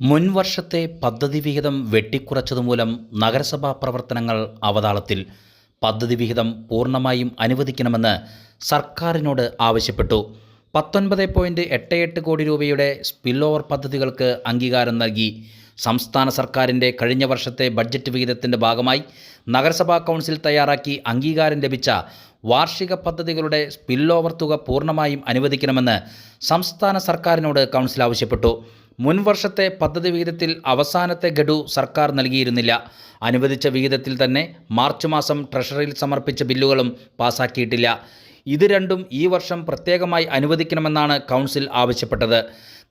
മുൻ വർഷത്തെ പദ്ധതി വിഹിതം വെട്ടിക്കുറച്ചതുമൂലം നഗരസഭാ പ്രവർത്തനങ്ങൾ അവതാളത്തിൽ പദ്ധതി വിഹിതം പൂർണമായും അനുവദിക്കണമെന്ന് സർക്കാരിനോട് ആവശ്യപ്പെട്ടു. പത്തൊൻപത് പോയിന്റ് എട്ട് എട്ട് കോടി രൂപയുടെ സ്പിൽ ഓവർ പദ്ധതികൾക്ക് അംഗീകാരം നൽകി. സംസ്ഥാന സർക്കാരിന്റെ കഴിഞ്ഞ വർഷത്തെ ബഡ്ജറ്റ് വിഹിതത്തിന്റെ ഭാഗമായി നഗരസഭാ കൗൺസിൽ തയ്യാറാക്കി അംഗീകാരം ലഭിച്ച വാർഷിക പദ്ധതികളുടെ സ്പിൽ ഓവർ തുക പൂർണമായും അനുവദിക്കണമെന്ന് സംസ്ഥാന സർക്കാരിനോട് കൗൺസിൽ ആവശ്യപ്പെട്ടു. മുൻ വർഷത്തെ പദ്ധതി വിഹിതത്തിൽ അവസാനത്തെ ഗഡു സർക്കാർ നൽകിയിരുന്നില്ല. അനുവദിച്ച വിഹിതത്തിൽ തന്നെ മാർച്ച് മാസം ട്രഷറിയിൽ സമർപ്പിച്ച ബില്ലുകളും പാസാക്കിയിട്ടില്ല. ഇത് രണ്ടും ഈ വർഷം പ്രത്യേകമായി അനുവദിക്കണമെന്നാണ് കൗൺസിൽ ആവശ്യപ്പെട്ടത്.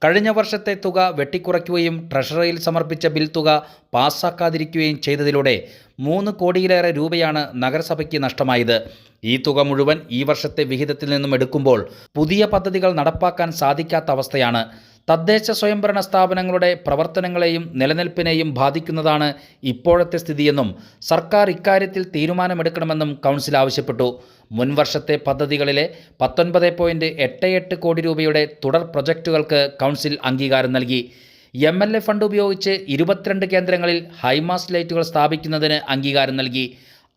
കഴിഞ്ഞ വർഷത്തെ തുക വെട്ടിക്കുറയ്ക്കുകയും ട്രഷറിയിൽ സമർപ്പിച്ച ബിൽ തുക പാസ്സാക്കാതിരിക്കുകയും ചെയ്തതിലൂടെ മൂന്ന് കോടിയിലേറെ രൂപയാണ് നഗരസഭയ്ക്ക് നഷ്ടമായത്. ഈ തുക മുഴുവൻ ഈ വർഷത്തെ വിഹിതത്തിൽ നിന്നും എടുക്കുമ്പോൾ പുതിയ പദ്ധതികൾ നടപ്പാക്കാൻ സാധിക്കാത്ത അവസ്ഥയാണ്. തദ്ദേശ സ്വയംഭരണ സ്ഥാപനങ്ങളുടെ പ്രവർത്തനങ്ങളെയും നിലനിൽപ്പിനെയും ബാധിക്കുന്നതാണ് ഇപ്പോഴത്തെ സ്ഥിതിയെന്നും സർക്കാർ ഇക്കാര്യത്തിൽ തീരുമാനമെടുക്കണമെന്നും കൗൺസിൽ ആവശ്യപ്പെട്ടു. മുൻവർഷത്തെ പദ്ധതികളിലെ പത്തൊൻപത് പോയിന്റ് എട്ട് എട്ട് കോടി രൂപയുടെ തുടർ പ്രൊജക്റ്റുകൾക്ക് കൗൺസിൽ അംഗീകാരം നൽകി. എം എൽ എ ഫണ്ട് ഉപയോഗിച്ച് ഇരുപത്തിരണ്ട് കേന്ദ്രങ്ങളിൽ ഹൈമാസ് ലൈറ്റുകൾ സ്ഥാപിക്കുന്നതിന് അംഗീകാരം നൽകി.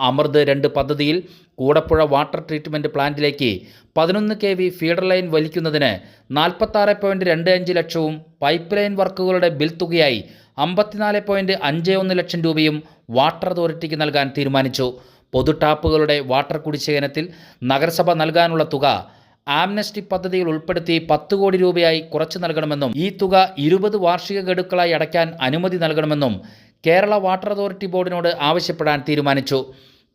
അമൃത് രണ്ട് പദ്ധതിയിൽ കൂടപ്പുഴ വാട്ടർ ട്രീറ്റ്മെന്റ് പ്ലാന്റിലേക്ക് പതിനൊന്ന് കെ വി ഫീഡർ ലൈൻ വലിക്കുന്നതിന് നാൽപ്പത്താറ് പോയിന്റ് രണ്ട് അഞ്ച് ലക്ഷവും പൈപ്പ് ലൈൻ വർക്കുകളുടെ ബിൽ തുകയായി അമ്പത്തിനാല് പോയിന്റ് അഞ്ച് ഒന്ന് ലക്ഷം രൂപയും വാട്ടർ അതോറിറ്റിക്ക് നൽകാൻ തീരുമാനിച്ചു. പൊതു ടാപ്പുകളുടെ വാട്ടർ കുടിശ്ശേഖനത്തിൽ നഗരസഭ നൽകാനുള്ള തുക ആംനസ്റ്റി പദ്ധതിയിൽ ഉൾപ്പെടുത്തി പത്ത് കോടി രൂപയായി കുറച്ചു നൽകണമെന്നും ഈ തുക ഇരുപത് വാർഷിക ഗഡുക്കളായി അടയ്ക്കാൻ അനുമതി നൽകണമെന്നും കേരള വാട്ടർ അതോറിറ്റി ബോർഡിനോട് ആവശ്യപ്പെടാൻ തീരുമാനിച്ചു.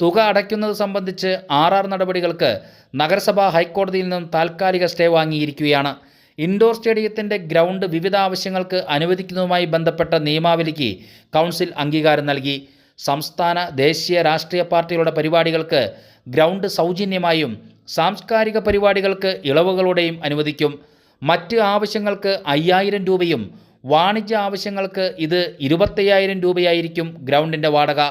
തുക അടയ്ക്കുന്നത് സംബന്ധിച്ച് ആർ ആർ നടപടികൾക്ക് നഗരസഭ ഹൈക്കോടതിയിൽ നിന്നും താൽക്കാലിക സ്റ്റേ വാങ്ങിയിരിക്കുകയാണ്. ഇൻഡോർ സ്റ്റേഡിയത്തിന്റെ ഗ്രൗണ്ട് വിവിധ ആവശ്യങ്ങൾക്ക് അനുവദിക്കുന്നതുമായി ബന്ധപ്പെട്ട നിയമാവലിക്ക് കൗൺസിൽ അംഗീകാരം നൽകി. സംസ്ഥാന ദേശീയ രാഷ്ട്രീയ പാർട്ടികളുടെ പരിപാടികൾക്ക് ഗ്രൗണ്ട് സൗജന്യമായും സാംസ്കാരിക പരിപാടികൾക്ക് ഇളവുകളോടെയും അനുവദിക്കും. മറ്റ് ആവശ്യങ്ങൾക്ക് അയ്യായിരം രൂപയും വാണിജ്യ ആവശ്യങ്ങൾക്ക് ഇത് ഇരുപത്തയ്യായിരം രൂപയായിരിക്കും ഗ്രൗണ്ടിന്റെ വാടക.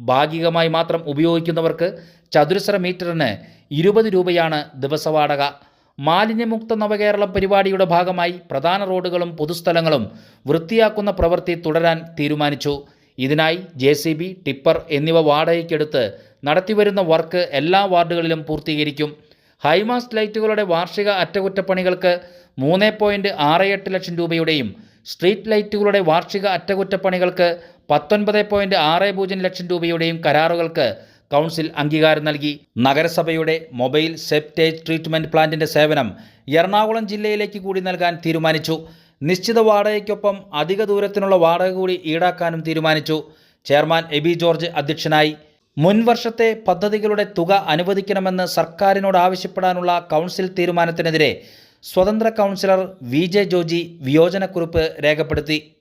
ഭാഗികമായി മാത്രം ഉപയോഗിക്കുന്നവർക്ക് ചതുരശ്ര മീറ്ററിന് ഇരുപത് രൂപയാണ് ദിവസവാടക. മാലിന്യമുക്ത നവകേരളം പരിപാടിയുടെ ഭാഗമായി പ്രധാന റോഡുകളും പൊതുസ്ഥലങ്ങളും വൃത്തിയാക്കുന്ന പ്രവൃത്തി തുടരാൻ തീരുമാനിച്ചു. ഇതിനായി ജെ സി ബി ടിപ്പർ എന്നിവ വാടകയ്ക്കെടുത്ത് നടത്തിവരുന്ന വർക്ക് എല്ലാ വാർഡുകളിലും പൂർത്തീകരിക്കും. ഹൈമാസ്റ്റ് ലൈറ്റുകളുടെ വാർഷിക അറ്റകുറ്റപ്പണികൾക്ക് മൂന്ന് പോയിന്റ് ആറ് എട്ട് ലക്ഷം രൂപയുടെയും സ്ട്രീറ്റ് ലൈറ്റുകളുടെ വാർഷിക അറ്റകുറ്റപ്പണികൾക്ക് പത്തൊൻപത് പോയിന്റ് ആറ് പൂജ്യം ലക്ഷം രൂപയുടെയും കരാറുകൾക്ക് കൗൺസിൽ അംഗീകാരം നൽകി. നഗരസഭയുടെ മൊബൈൽ സെപ്റ്റേജ് ട്രീറ്റ്മെന്റ് പ്ലാന്റിന്റെ സേവനം എറണാകുളം ജില്ലയിലേക്ക് കൂടി നൽകാൻ തീരുമാനിച്ചു. നിശ്ചിത വാടകയ്ക്കൊപ്പം അധിക ദൂരത്തിനുള്ള വാടക കൂടി ഈടാക്കാനും തീരുമാനിച്ചു. ചെയർമാൻ എബി ജോർജ് അധ്യക്ഷനായി. മുൻവർഷത്തെ പദ്ധതികളുടെ തുക അനുവദിക്കണമെന്ന് സർക്കാരിനോട് ആവശ്യപ്പെടാനുള്ള കൗൺസിൽ തീരുമാനത്തിനെതിരെ സ്വതന്ത്ര കൗൺസിലർ വി ജെ ജോജി വിയോജനക്കുറിപ്പ് രേഖപ്പെടുത്തി.